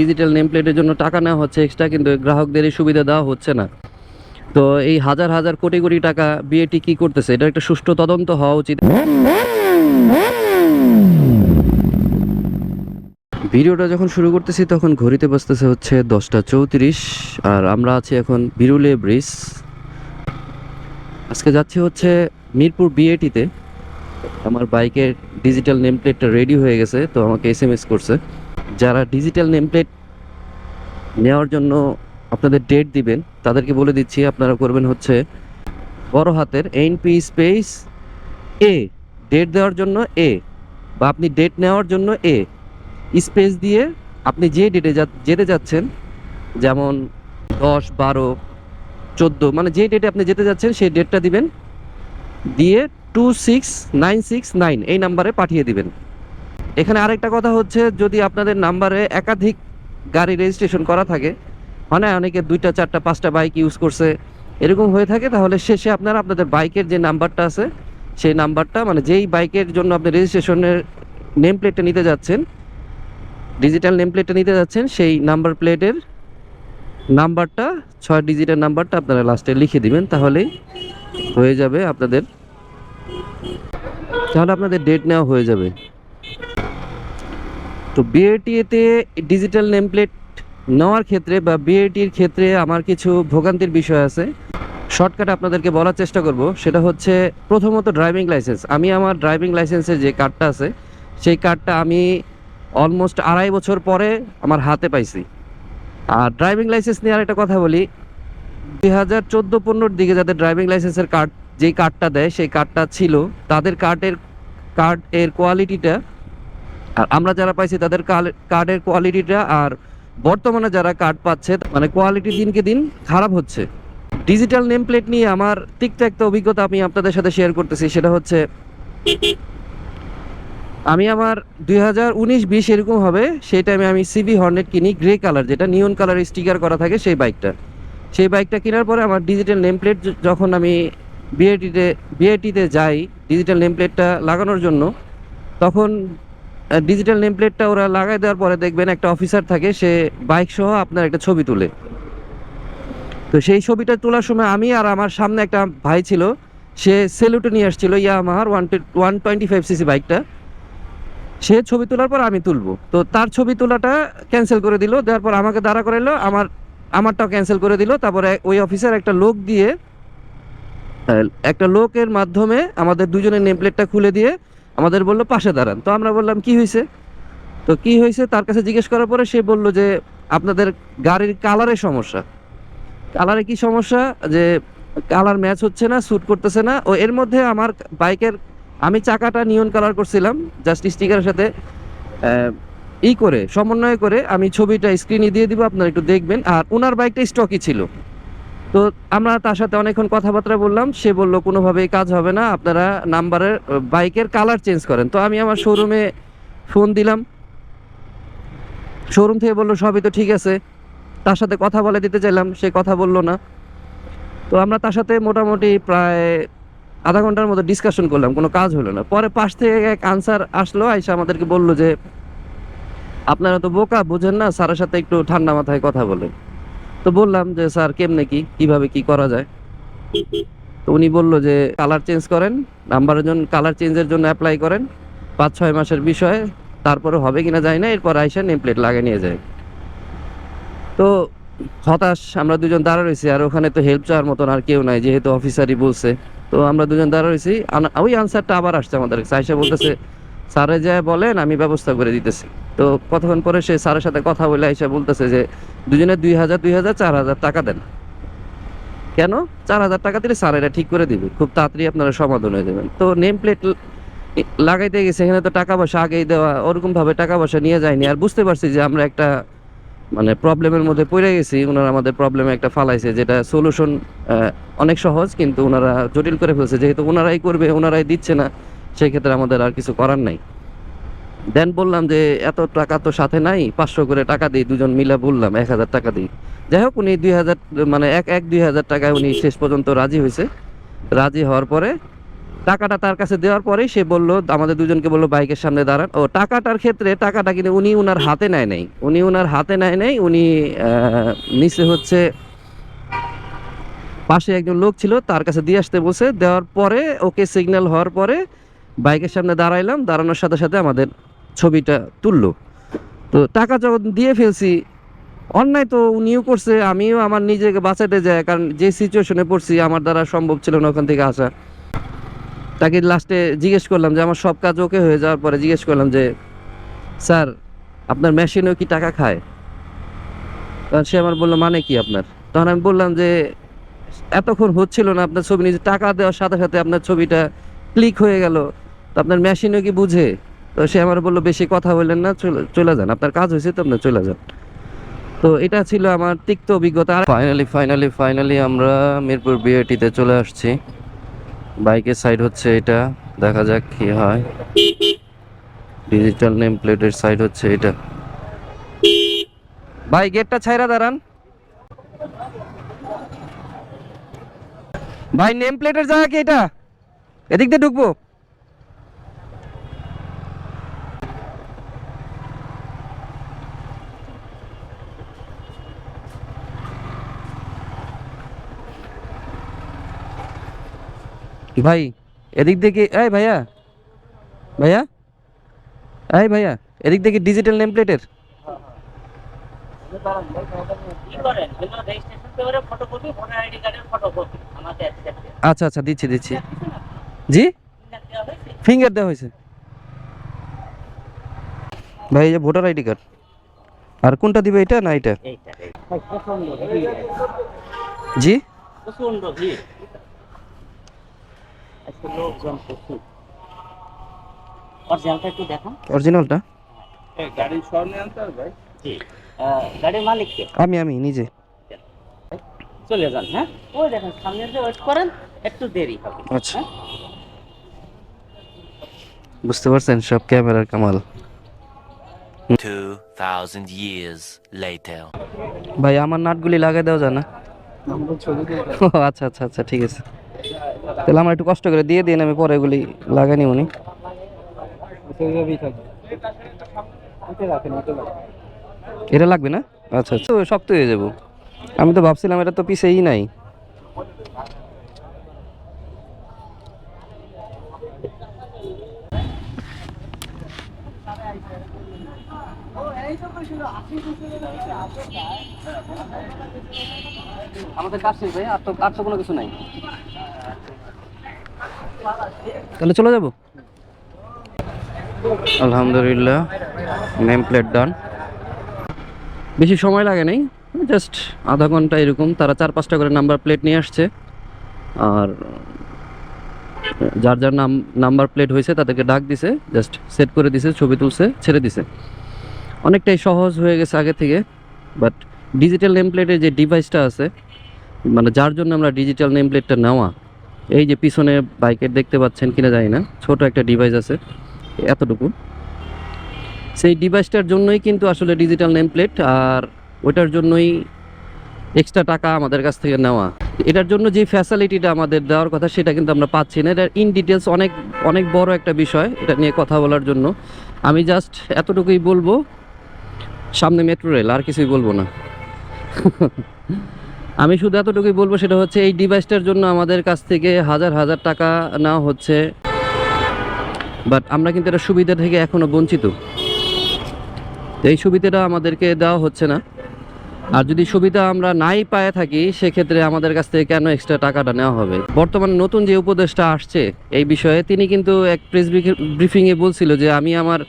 Digital name প্লেটের জন্য টাকা নেওয়া হচ্ছে এক্সট্রা কিন্তু গ্রাহকদের এই সুবিধা দেওয়া হচ্ছে না। তো এই হাজার হাজার কোটি কোটি টাকা বিএটি কি করতেছে? এটা একটা সুষ্ঠু তদন্ত হওয়া উচিত। ভিডিওটা যখন শুরু করতেছি, তখন ঘড়িতে বসতেছে হচ্ছে দশটা চৌত্রিশ, আর আমরা আছি এখন বিরুলে ব্রিজ। আজকে যাচ্ছি হচ্ছে মিরপুর বিএটিতে আমার বাইকের ডিজিটাল নেম প্লেটটা রেডি হয়ে গেছে, তো আমাকে এস এম এস করছে। যারা ডিজিটাল নেম প্লেট নেওয়ার জন্য আপনাদের ডেট দিবেন, তাদেরকে বলে দিচ্ছি, আপনারা করবেন হচ্ছে বড় হাতের এনপি স্পেস এ ডেট দেওয়ার জন্য এ বা আপনি ডেট নেওয়ার জন্য এ স্পেস দিয়ে আপনি যে ডেটে যেতে যাচ্ছেন, যেমন দশ, বারো, চোদ্দ মানে যে ডেটে আপনি যেতে যাচ্ছেন, সেই ডেটটা দিবেন, দিয়ে two six nine six nine এই নাম্বারে পাঠিয়ে দিবেন। এখানে আরেকটা কথা হচ্ছে, যদি আপনাদের নাম্বারে একাধিক গাড়ি রেজিস্ট্রেশন করা থাকে মানে অনেকে দুইটা, চারটা, পাঁচটা বাইক ইউজ করছে, এরকম হয়ে থাকে, তাহলে শেষে আপনারা আপনাদের বাইকের যে নাম্বারটা আছে, সেই নাম্বারটা মানে যেই বাইকের জন্য আপনি রেজিস্ট্রেশনের নেম প্লেটটা নিতে যাচ্ছেন ডিজিটাল নেম প্লেটটা নিতে যাচ্ছেন, সেই নাম্বার প্লেটের নাম্বারটা, ছয় ডিজিটের নাম্বারটা আপনারা লাস্টে লিখে দিবেন তাহলেই হয়ে যাবে আপনাদের, তাহলে আপনাদের ডেট নেওয়া হয়ে যাবে। তো বিএটিতে ডিজিটাল নেম প্লেট নেওয়ার ক্ষেত্রে বা বিএটির ক্ষেত্রে আমার কিছু ভোগান্তির বিষয় আছে। শর্টকাটে আপনাদেরকে বলার চেষ্টা করব, সেটা হচ্ছে প্রথমত ড্রাইভিং লাইসেন্স আমি আমার ড্রাইভিং লাইসেন্সের যে কার্ডটা আছে, সেই কার্ডটা আমি অলমোস্ট আড়াই বছর পরে আমার হাতে পাইছি। আর ড্রাইভিং লাইসেন্স নিয়ে আরেকটা কথা বলি, দুই হাজার চোদ্দ পনেরোর দিকে যাদের ড্রাইভিং লাইসেন্সের কার্ড যেই কার্ডটা দেয়, সেই কার্ডটা ছিল, তাদের কার্ডের কার্ড এর কোয়ালিটিটা আর আমরা যারা পাইছি তাদের কার্ডের কোয়ালিটিটা আর বর্তমানে যারা কার্ড পাচ্ছে মানে কোয়ালিটি দিনকে দিন খারাপ হচ্ছে। ডিজিটাল নেম প্লেট নিয়ে আমার তিক্ত একটা অভিজ্ঞতা আমি আপনাদের সাথে শেয়ার করতেছি, সেটা হচ্ছে আমি আমার দুই হাজার উনিশ বিশ এরকম হবে, সেই টাইমে আমি সিবি হর্নেট কিনি গ্রে কালার যেটা নিয়ন কালার স্টিকার করা থাকে সেই বাইকটা সেই বাইকটা কেনার পরে আমার ডিজিটাল নেম প্লেট যখন আমি বিএটিতে বিএটিতে যাই ডিজিটাল নেম প্লেটটা লাগানোর জন্য, তখন ডিজিটাল নেম প্লেটটা ওরা লাগাই দেওয়ার পরে দেখবেন একটা অফিসার থাকে, সে বাইক সহ আপনার একটা ছবি তুলে। তো সেই ছবিটা তোলার সময় আমি আর আমার সামনে একটা ভাই ছিল, সে সেলুটে নিয়ে আসছিল ইয়ামাহার one one twenty five C C বাইকটা সে ছবি তোলার পর আমি তুলবো। তো তার ছবি তোলাটা ক্যান্সেল করে দিল, দেওয়ার পর আমাকে দাঁড়া করাইলো, আমার, আমারটাও ক্যান্সেল করে দিল। তারপরে ওই অফিসার একটা লোক দিয়ে একটা লোকের মাধ্যমে আমাদের দুজনের নেম প্লেটটা খুলে দিয়ে আমাদের বলল, পাশে দাঁড়ান। তো আমরা বললাম, কি হয়েছে তো কি হয়েছে তার কাছে জিজ্ঞেস করার পরে সে বলল যে, আপনাদের গাড়ির কালারের সমস্যা। কালারে কি সমস্যা? যে কালার ম্যাচ হচ্ছে না, স্যুট করতেছে না। ও এর মধ্যে আমার বাইকের, আমি চাকাটা নিয়ন কালার করছিলাম, জাস্ট স্টিকারের সাথে ই করে, সমন্বয় করে আমি ছবিটা স্ক্রিনে দিয়ে দিব, আপনারা একটু দেখবেন। আর ওনার বাইকটা স্টকই ছিল। তো আমরা তার সাথে অনেকক্ষণ কথাবার্তা বললাম, সে বলল, কোনোভাবেই কাজ হবে না, আপনারা নাম্বারের বাইকের কালার চেঞ্জ করেন। তো আমি আমার শোরুমে ফোন দিলাম। শোরুম থেকে বলল, সবই তো ঠিক আছে। তার সাথে কথা বলে দিতে চাইলাম, সে কথা বলল না। তো আমরা তার সাথে মোটামুটি প্রায় আধা ঘণ্টার মতো ডিসকাশন করলাম, কোনো কাজ হলো না। পরে পাশ থেকে এক আনসার আসলো, আইসা আমাদেরকে বলল যে, আপনারা তো বোকা, বুঝেন না, স্যারের সাথে একটু ঠান্ডা মাথায় কথা বলেন। তো বললাম যে, স্যার, কেমনে কি? কীভাবে কি করা যায়? তো উনি বলল যে, কালার চেঞ্জ করেন নাম্বারের জন্য কালার চেঞ্জের জন্য অ্যাপ্লাই করেন, পাঁচ, ছয় মাসের বিষয়ে, তারপরে হবে কিনা যায় না, এরপর আইসা নেম প্লেট লাগিয়ে নিয়ে যায়। তো হতাশ, আমরা দুজন দাঁড়া রয়েছি, আর ওখানে তো হেল্প চাওয়ার মতন আর কেউ নাই, যেহেতু অফিসারই বলছে। তো আমরা দুজন দাঁড়া রয়েছি ওই আনসারটা আবার আসছে আমাদের আইসা বলতেছে, স্যারে যা বলেন, আমি ব্যবস্থা করে দিতেছি। তো কতক্ষণ পরে সে স্যারের সাথে কথা বলে আইসা বলতেছে যে, দুজনে দুই হাজার দুই হাজার, চার হাজার টাকা দেন। কেন? চার হাজার টাকা দিলে স্যার এটা ঠিক করে দিবে। খুব তাড়াতাড়ি আপনারা সমাধান হয়ে যাবেন। তো নেম প্লেট লাগাইতে গেছে। এখানে তো টাকা পয়সা আগেই দেওয়া ওরকম ভাবে টাকা পয়সা নিয়ে যায়নি। আর বুঝতে পারছি যে আমরা একটা মানে প্রবলেমের মধ্যে পড়ে গেছি। ওনারা আমাদের প্রবলেমে একটা ফালাইছে যেটা সলিউশন অনেক সহজ, কিন্তু ওনারা জটিল করে ফেলছে। যেহেতু ওনারাই করবে ওনারাই দিচ্ছে না সেই ক্ষেত্রে আমাদের আর কিছু করার নাই। দেন বললাম যে, এত টাকা তো সাথে নাই? পাঁচশো করে টাকা দিই, দুজন মিলে বললাম, এক হাজার টাকা দিই। যাই হোক, উনি দুই হাজার মানে এক এক দুই হাজার টাকায় উনি শেষ পর্যন্ত রাজি হয়েছে। রাজি হওয়ার পরে টাকাটা তার কাছে দেওয়ার পরেই সে বলল, আমাদের দুজনকে বলল, বাইকের সামনে দাঁড়ান। ও টাকাটার ক্ষেত্রে টাকাটা কিন্তু উনি উনার হাতে নেয় নাই। উনি উনার হাতে নেয় নাই, উনি নিচে হচ্ছে পাশে একজন লোক ছিল, তার কাছে দিয়ে আসতে বসে দেওয়ার পরে ওকে সিগন্যাল হওয়ার পরে বাইকের সামনে দাঁড়াইলাম। দাঁড়ানোর সাথে সাথে আমাদের ছবিটা তুললো। তো টাকা যখন দিয়ে ফেলছি, অন্যায় তো উনিও করছে, আমিও আমার নিজেকে বাঁচাতে যাই, কারণ যে সিচুয়েশনে পড়ছি, আমার দ্বারা সম্ভব ছিল না ওখান থেকে আসা। তাকে লাস্টে জিজ্ঞেস করলাম যে, আমার সব কাজ ওকে হয়ে যাওয়ার পরে জিজ্ঞেস করলাম যে, স্যার, আপনার মেশিনেও কি টাকা খায়? তখন সে আমার বলল মানে কি আপনার? তখন আমি বললাম যে, এতক্ষণ হচ্ছিল না আপনার ছবি, নিজে টাকা দেওয়ার সাথে সাথে আপনার ছবিটা ক্লিক হয়ে গেল। তো আপনার মেশিনও কি বুঝে? তো সে আমার বলল, বেশি কথা বললেন না, চলে যান। আপনার কাজ হয়েছে তো আপনার চলে যান। তো এটা ছিল আমার তিক্ত অভিজ্ঞতা। ফাইনালি ফাইনালি ফাইনালি আমরা মিরপুর বিআরটিতে চলে আসছি। বাইকের সাইড হচ্ছে এটা। দেখা যাক কি হয়। ডিজিটাল নেম প্লেটের সাইড হচ্ছে এটা। ভাই গেটটা ছাইরা দাঁড়ান। ভাই নেম প্লেটের জায়গা কি এটা? এদিক দিয়ে ঢুকবো? ভাই? এদিক থেকে এই ভাইয়া। ভাইয়া? এই ভাইয়া এদিক থেকে ডিজিটাল নেম প্লেটের আচ্ছা আচ্ছা দিচ্ছি দিচ্ছি। জি? ফিঙ্গার দেওয়া হয়েছে। ভাই এই যে ভোটার আইডি কার্ড আর কোনটা দিবে এটা না এটা? জি? লোকজন প্রচুর। অরিজিনালটা একটু দেখান। অরিজিনালটা? আনতে হবে ভাই? জি। গাড়ির মালিককে? আমি আমি নিজে। চলে যান হ্যাঁ? ওই দেখেন সামনে যে ওয়েট করেন একটু দেরি হবে। আচ্ছা। বুঝতে পারছেন সব ক্যামেরার কামাল। 2,000 years later. ভাই আমার নাটগুলি লাগাই দেওয়া যায় না? ও আচ্ছা আচ্ছা আচ্ছা ঠিক আছে। তাহলে আমার একটু কষ্ট করে দিয়ে দিন, আমি পরে এগুলি লাগাই নিব নি। এটা লাগবে না? আচ্ছা আচ্ছা। শক্ত হয়ে যাব। আমি তো ভাবছিলাম এটা তো পিছেই নাই। আমাদের কাজ শেষ, ভাই। আর তো আর তো কোনো কিছু নাই। তাহলে চলে যাব? আলহামদুলিল্লাহ নেম প্লেট ডান বেশি সময় লাগে নাই জাস্ট আধা ঘণ্টা এরকম তারা চার পাঁচটা করে নাম্বার প্লেট নিয়ে আসছে। আর যার যার নাম নাম্বার প্লেট হয়েছে তাদেরকে ডাক দিছে জাস্ট সেট করে দিছে ছবি তুলছে ছেড়ে দিছে। অনেকটাই সহজ হয়ে গেছে আগে থেকে বাট ডিজিটাল নেম প্লেটের যে ডিভাইসটা আছে মানে যার জন্য আমরা ডিজিটাল নেম প্লেটটা নেওয়া এই যে পিছনে বাইকের দেখতে পাচ্ছেন কিনা জানি না, ছোট একটা ডিভাইস আছে, এতটুকু। সেই ডিভাইসটার জন্যই কিন্তু আসলে ডিজিটাল নেম প্লেট আর ওটার জন্যই এক্সট্রা টাকা আমাদের কাছ থেকে নেওয়া। এটার জন্য যে ফ্যাসিলিটিটা আমাদের দেওয়ার কথা সেটা কিন্তু আমরা পাচ্ছি না। এটা ইন ডিটেলস অনেক অনেক বড় একটা বিষয়, এটা নিয়ে কথা বলার জন্য। আমি জাস্ট এতটুকুই বলব, সামনে মেট্রো রেল আর কিছুই বলব না। আমি শুধু এতটুকুই বলব, সেটা হচ্ছে এই ডিভাইসটার জন্য আমাদের কাছ থেকে হাজার হাজার টাকা নেওয়া হচ্ছে। বাট আমরা কিন্তু এটা সুবিধা থেকে এখনও বঞ্চিত। এই সুবিধাটা আমাদেরকে দেওয়া হচ্ছে না। আর যদি সুবিধা আমরা নাই পায়ে থাকি, সেক্ষেত্রে আমাদের কাছ থেকে কেন এক্সট্রা টাকাটা নেওয়া হবে? বর্তমানে নতুন যে উপদেশটা আসছে, এই বিষয়ে তিনি কিন্তু এক প্রেস ব্রিফিংয়ে বলছিল যে আমি আমার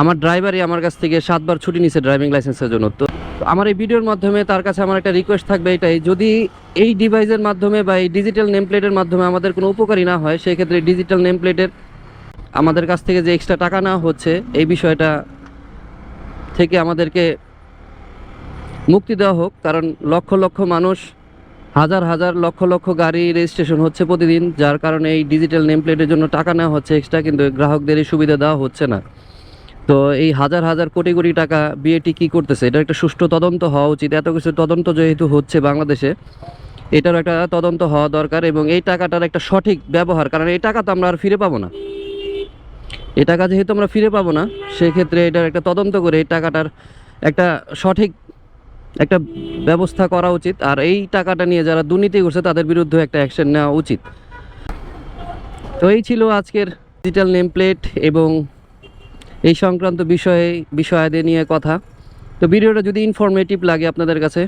আমার ড্রাইভারই আমার কাছ থেকে সাতবার ছুটি নিছে ড্রাইভিং লাইসেন্সের জন্য। তো তো আমার এই ভিডিওর মাধ্যমে তার কাছে আমার একটা রিকোয়েস্ট থাকবে এটাই, যদি এই ডিভাইসের মাধ্যমে বা এই ডিজিটাল নেম প্লেটের মাধ্যমে আমাদের কোনো উপকারী না হয় সেই ক্ষেত্রে ডিজিটাল নেম প্লেটের আমাদের কাছ থেকে যে এক্সট্রা টাকা নেওয়া হচ্ছে, এই বিষয়টা থেকে আমাদেরকে মুক্তি দেওয়া হোক। কারণ লক্ষ লক্ষ মানুষ, হাজার হাজার, লক্ষ লক্ষ গাড়ি রেজিস্ট্রেশন হচ্ছে প্রতিদিন, যার কারণে এই ডিজিটাল নেম প্লেটের জন্য টাকা নেওয়া হচ্ছে এক্সট্রা কিন্তু গ্রাহকদের এই সুবিধা দেওয়া হচ্ছে না। তো এই হাজার হাজার কোটি কোটি টাকা বিএটি কি করতেছে? এটা একটা সুষ্ঠু তদন্ত হওয়া উচিত। এত কিছু তদন্ত যেহেতু হচ্ছে বাংলাদেশে এটার একটা তদন্ত হওয়া দরকার এবং এই টাকাটার একটা সঠিক ব্যবহার, কারণ এই টাকা তো আমরা আর ফিরে পাবো না। এই টাকা যেহেতু আমরা ফিরে পাবো না, সেক্ষেত্রে এটার একটা তদন্ত করে এই টাকাটার একটা সঠিক একটা ব্যবস্থা করা উচিত। আর এই টাকাটা নিয়ে যারা দুর্নীতি করছে, তাদের বিরুদ্ধে একটা অ্যাকশন নেওয়া উচিত। তো এই ছিল আজকের ডিজিটাল নেম প্লেট এবং এই সংক্রান্ত বিষয়ে, বিষয়াদি নিয়ে কথা। তো ভিডিওটা যদি ইনফরমেটিভ লাগে আপনাদের কাছে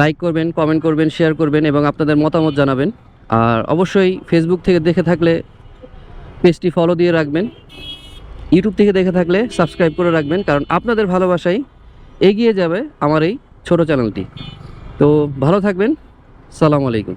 লাইক করবেন কমেন্ট করবেন শেয়ার করবেন এবং আপনাদের মতামত জানাবেন। আর অবশ্যই ফেসবুক থেকে দেখে থাকলে পেজটি ফলো দিয়ে রাখবেন। ইউটিউব থেকে দেখে থাকলে সাবস্ক্রাইব করে রাখবেন, কারণ আপনাদের ভালোবাসাই এগিয়ে যাবে আমার এই ছোট চ্যানেলটি তো ভালো থাকবেন। সালাম আলাইকুম।